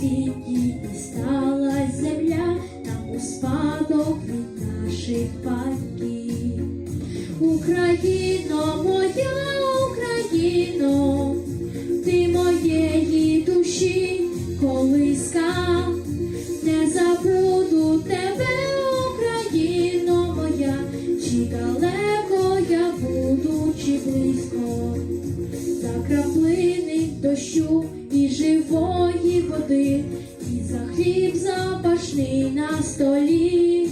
світі і стала земля, там у спадок від наших батьків. Україно, моя Україно, ти моєї душі колиска, не забуду тебе, Україно моя, чи далеко я буду, чи за краплини дощу. На столі,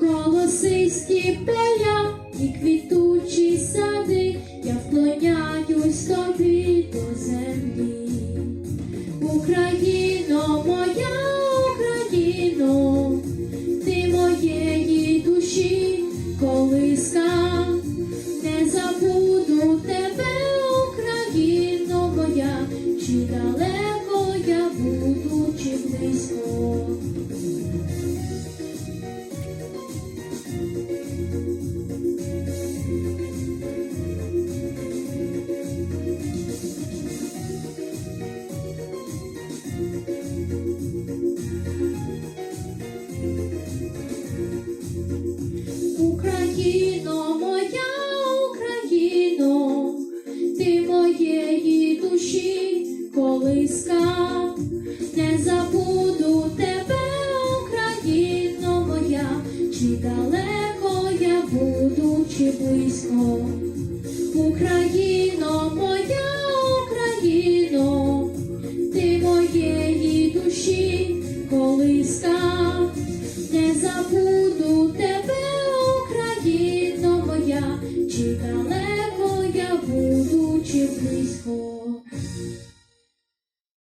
колосисті поля і квітучі сади, я вклоняюсь тобі до землі. Україно, Україно, моя Україно, ти моєї душі колиска, не забуду тебе, Україно моя, чи далеко я буду, чи близько. Україно, моя будучи близько.